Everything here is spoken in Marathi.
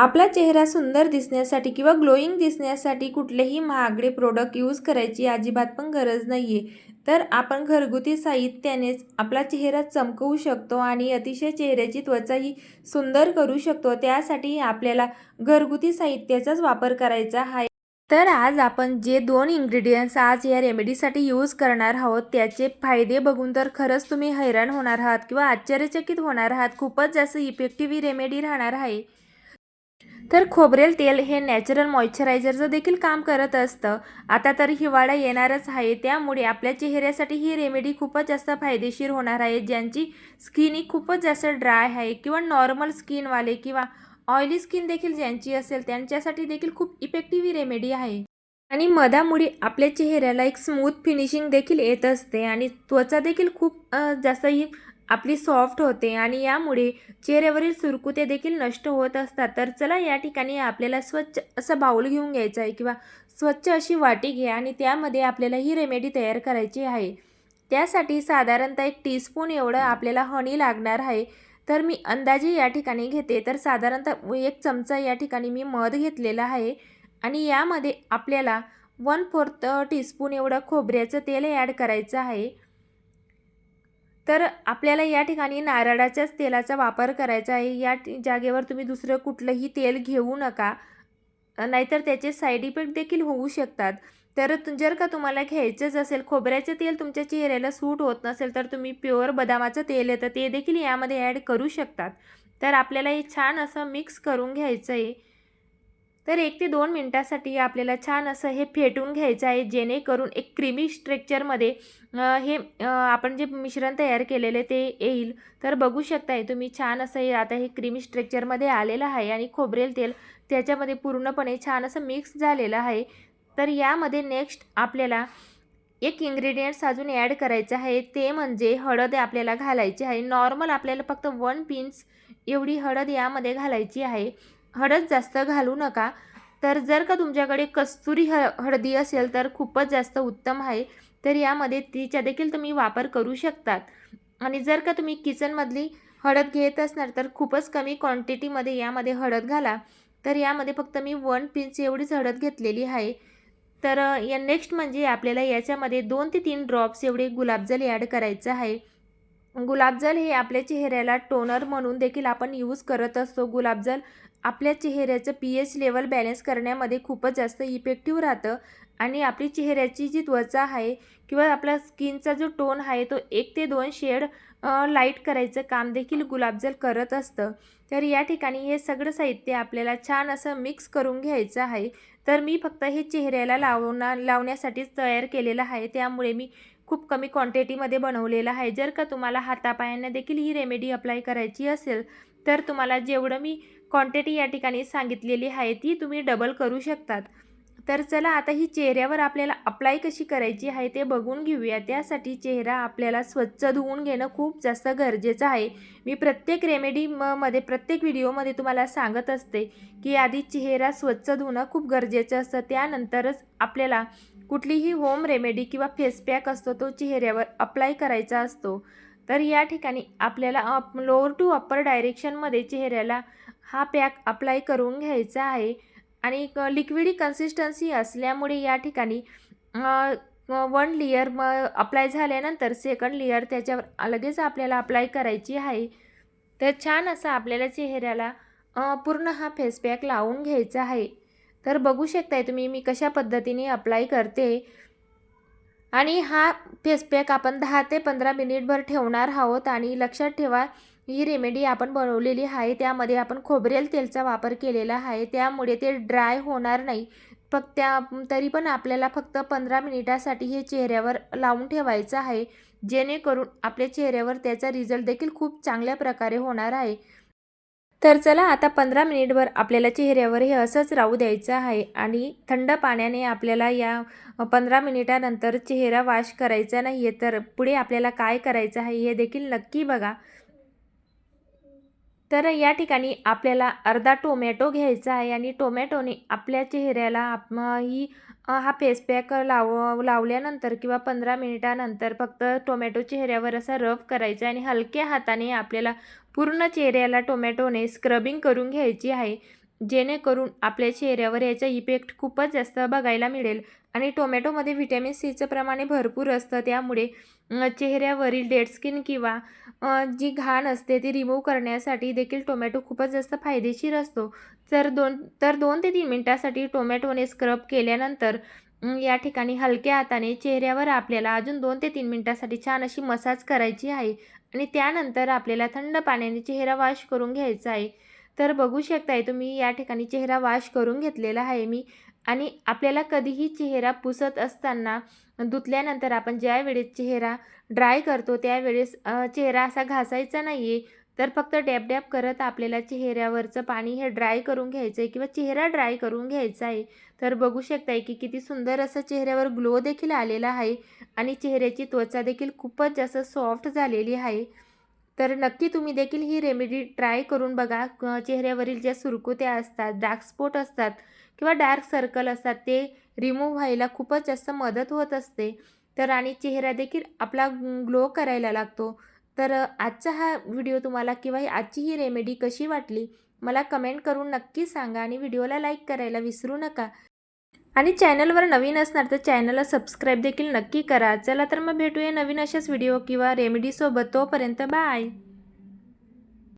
आपला चेहरा सुंदर दिसण्यासाठी किंवा ग्लोईंग दिसण्यासाठी कुठलेही महागडे प्रोडक्ट यूज करायची अजिबात पण गरज नाही आहे तर आपण घरगुती साहित्यानेच आपला चेहरा चमकवू शकतो आणि अतिशय चेहऱ्याची त्वचाही सुंदर करू शकतो. त्यासाठी आपल्याला घरगुती साहित्याचाच वापर करायचा आहे. तर आज आपण जे दोन इन्ग्रेडियंट्स आज या रेमेडीसाठी यूज करणार आहोत त्याचे फायदे बघून तर खरंच तुम्ही हैराण होणार आहात किंवा आश्चर्यचकित होणार आहात. खूपच जास्त इफेक्टिव्ह ही रेमेडी राहणार आहे. तर खोबरेल तेल हे नॅचरल मॉइश्चरायझरचं देखील काम करत असतं. आता तर हिवाळा येणारच आहे. त्यामुळे आपल्या चेहऱ्यासाठी ही रेमेडी खूपच जास्त फायदेशीर होणार आहे. ज्यांची स्किन ही खूपच जास्त ड्राय आहे किंवा नॉर्मल स्किनवाले किंवा ऑइली स्किन देखील ज्यांची असेल त्यांच्यासाठी देखील खूप इफेक्टिव्ह ही रेमेडी आहे. आणि मधामुळे आपल्या चेहऱ्याला एक स्मूथ फिनिशिंग देखील येत असते आणि त्वचा देखील खूप जास्त ही आपली सॉफ्ट होते आणि यामुळे चेहऱ्यावरील सुरकुते देखील नष्ट होत असतात. तर चला या ठिकाणी आपल्याला स्वच्छ असं बाऊल घेऊन घ्यायचं आहे किंवा स्वच्छ अशी वाटी घ्या आणि त्यामध्ये आपल्याला ही रेमेडी तयार करायची आहे. त्यासाठी साधारणतः एक टीस्पून एवढं आपल्याला हनी लागणार आहे. तर मी अंदाजे या ठिकाणी घेते. तर साधारणतः एक चमचा या ठिकाणी मी मध घेतलेला आहे आणि यामध्ये आपल्याला वन फोर्थ टीस्पून एवढं खोबऱ्याचं तेल ॲड करायचं आहे. तर आपल्याला या ठिकाणी नारळाच्याच तेलाचा वापर करायचा आहे. या जागेवर तुम्ही दुसरं कुठलंही तेल घेऊ नका. नाहीतर त्याचे साईड इफेक्ट देखील होऊ शकतात. तर तु- जर का तुम्हाला घ्यायचंच असेल खोबऱ्याचं तेल तुमच्या चेहऱ्याला सूट होत नसेल तर तुम्ही प्युअर बदामाचं तेल येतं ते देखील यामध्ये ॲड करू शकतात. तर आपल्याला हे छान असं मिक्स करून घ्यायचं आहे. तर एक ते दोन मिनटासाठी आपल्याला छान असं हे फेटून घ्यायचं आहे जेणेकरून एक क्रीमी स्ट्रेक्चरमध्ये हे आपण जे मिश्रण तयार केलेले ते येईल. तर बघू शकताय तुम्ही छान असं हे आता हे क्रीमी स्ट्रेक्चरमध्ये आलेलं आहे आणि खोबरेल तेल त्याच्यामध्ये पूर्णपणे छान असं मिक्स झालेलं आहे. तर यामध्ये नेक्स्ट आपल्याला एक इंग्रेडियंट्स अजून ॲड करायचं आहे ते म्हणजे हळद आपल्याला घालायची आहे. नॉर्मल आपल्याला फक्त वन पिंच एवढी हळद यामध्ये घालायची आहे. हळद जास्त घालू नका. तर जर का तुमच्याकडे कस्तुरी ह हळदी असेल तर खूपच जास्त उत्तम आहे. तर यामध्ये तिचा देखील तुम्ही वापर करू शकतात. आणि जर का तुम्ही किचनमधली हळद घेत असणार तर खूपच कमी क्वांटिटीमध्ये यामध्ये हळद घाला. तर यामध्ये फक्त मी वन पिंच एवढीच हळद घेतलेली आहे. तर या नेक्स्ट म्हणजे आपल्याला याच्यामध्ये दोन ते तीन ड्रॉप्स एवढे गुलाबजल ॲड करायचं आहे. गुलाबजल हे आपल्या चेहऱ्याला टोनर म्हणून देखील आपण यूज करत असतो. गुलाबजल आपल्या चेहऱ्याचं पी एच लेवल बॅलन्स करण्यामध्ये खूपच जास्त इफेक्टिव्ह राहतं आणि आपली चेहऱ्याची जी त्वचा आहे किंवा आपला स्किनचा जो टोन आहे तो एक ते दोन शेड लाइट करायचं काम देखील गुलाबजल करत असतं. तर या ठिकाणी हे सगळं साहित्य आपल्याला छान असं मिक्स करून घ्यायचं आहे. तर मी फक्त हे चेहऱ्याला लावणार लावण्यासाठीच तयार केलेलं आहे. त्यामुळे मी खूप कमी क्वांटिटीमध्ये बनवलेलं आहे. जर का तुम्हाला हातापायांना देखील ही रेमेडी अप्लाय करायची असेल तर तुम्हाला जेवढं मी क्वांटिटी या ठिकाणी सांगितलेली आहे ती तुम्ही डबल करू शकतात. तर चला आता ही चेहऱ्यावर आपल्याला अप्लाय कशी करायची आहे ते बघून घेऊया. त्यासाठी चेहरा आपल्याला स्वच्छ धुवून घेणं खूप जास्त गरजेचं आहे. मी प्रत्येक रेमेडी म मध्ये प्रत्येक व्हिडिओमध्ये तुम्हाला सांगत असते की आधी चेहरा स्वच्छ धुणं खूप गरजेचं असतं. त्यानंतरच आपल्याला कुठलीही होम रेमेडी किंवा फेस पॅक असतो तो चेहऱ्यावर अप्लाय करायचा असतो. तर या ठिकाणी आपल्याला अप लोअर टू अप्पर डायरेक्शनमध्ये चेहऱ्याला हा पॅक अप्लाय करून घ्यायचा आहे. आणि लिक्विडी कन्सिस्टन्सी असल्यामुळे या ठिकाणी वन लेयर म अप्लाय झाल्यानंतर सेकंड लेयर त्याच्यावर लगेच आपल्याला अप्लाय करायची आहे. तर छान असा आपल्याला चेहऱ्याला पूर्ण हा फेस पॅक लावून घ्यायचा आहे. तर बघू शकताय तुम्ही मी कशा पद्धतीने अप्लाय करते. आणि हा फेस पॅक आपण दहा ते पंधरा मिनिटभर ठेवणार आहोत आणि लक्षात ठेवा ही रेमेडी आपण बनवलेली आहे त्यामध्ये आपण खोबरेल तेलचा वापर केलेला आहे त्यामुळे ते ड्राय होणार नाही. फक्त त्या तरी पण आपल्याला फक्त पंधरा मिनिटासाठी हे चेहऱ्यावर लावून ठेवायचं आहे जेणेकरून आपल्या चेहऱ्यावर त्याचा रिझल्ट देखील खूप चांगल्या प्रकारे होणार आहे. तर चला आता पंधरा मिनिटभर आपल्याला चेहऱ्यावर हे असंच राहू द्यायचं आहे आणि थंड पाण्याने आपल्याला या पंधरा मिनिटानंतर चेहरा वॉश करायचा नाही आहे तर पुढे आपल्याला काय करायचं आहे हे देखील नक्की बघा. तर या ठिकाणी आपल्याला अर्धा टोमॅटो घ्यायचा आहे आणि टोमॅटोने आपल्या चेहऱ्याला आप ही हा फेस पॅक लाव लावल्यानंतर किंवा पंधरा मिनिटानंतर फक्त टोमॅटो चेहऱ्यावर असा रफ करायचा आणि हलक्या हाताने आपल्याला पूर्ण चेहऱ्याला टोमॅटोने स्क्रबिंग करून घ्यायची आहे. जेणेकरून आपल्या चेहऱ्यावर याचा इफेक्ट खूपच जास्त बघायला मिळेल. आणि टोमॅटोमध्ये व्हिटॅमिन सीचं प्रमाणे भरपूर असतं. त्यामुळे चेहऱ्यावरील डेड स्किन किंवा जी घाण असते ती रिमूव्ह करण्यासाठी देखील टोमॅटो खूपच जास्त फायदेशीर असतो. तर दोन तर दोन ते तीन मिनटासाठी टोमॅटोने स्क्रब केल्यानंतर या ठिकाणी हलक्या हाताने चेहऱ्यावर आपल्याला अजून दोन ते तीन मिनटासाठी छान अशी मसाज करायची आहे. आणि त्यानंतर आपल्याला थंड पाण्याने चेहरा वॉश करून घ्यायचा आहे. तर बघू शकताय तुम्ही या ठिकाणी चेहरा वॉश करून घेतलेला आहे मी. आणि आपल्याला कधीही चेहरा पुसत असताना धुतल्यानंतर आपण ज्या वेळेस चेहरा ड्राय करतो त्यावेळेस चेहरा असा घासायचा नाही आहे तर फक्त डॅप डॅप करत आपल्याला चेहऱ्यावरचं पाणी हे ड्राय करून घ्यायचं आहे किंवा चेहरा ड्राय करून घ्यायचा आहे तर बघू शकताय की किती सुंदर असं चेहऱ्यावर ग्लो देखील आलेला आहे. आणि चेहऱ्याची त्वचा देखील खूपच जास्त सॉफ्ट झालेली आहे. तर नक्की तुम्ही देखील ही रेमेडी ट्राय करून बघा. चेहऱ्यावरील ज्या सुरकुत्या असतात डार्क स्पॉट असतात किंवा डार्क सर्कल असतात ते रिमूव्ह व्हायला खूपच जास्त मदत होत असते. तर आणि चेहरा देखील आपला ग्लो करायला लागतो. तर आजचा हा व्हिडिओ तुम्हाला किंवा आजची ही रेमेडी कशी वाटली? मला कमेंट करून नक्की सांगा आणि व्हिडिओला लाईक करायला विसरू नका. आणि चॅनलवर नवीन असणार तर चॅनलला सबस्क्राईब देखील नक्की करा. चला तर मग भेटूया नवीन अशाच व्हिडिओ किंवा रेमेडीसोबत तोपर्यंत बाय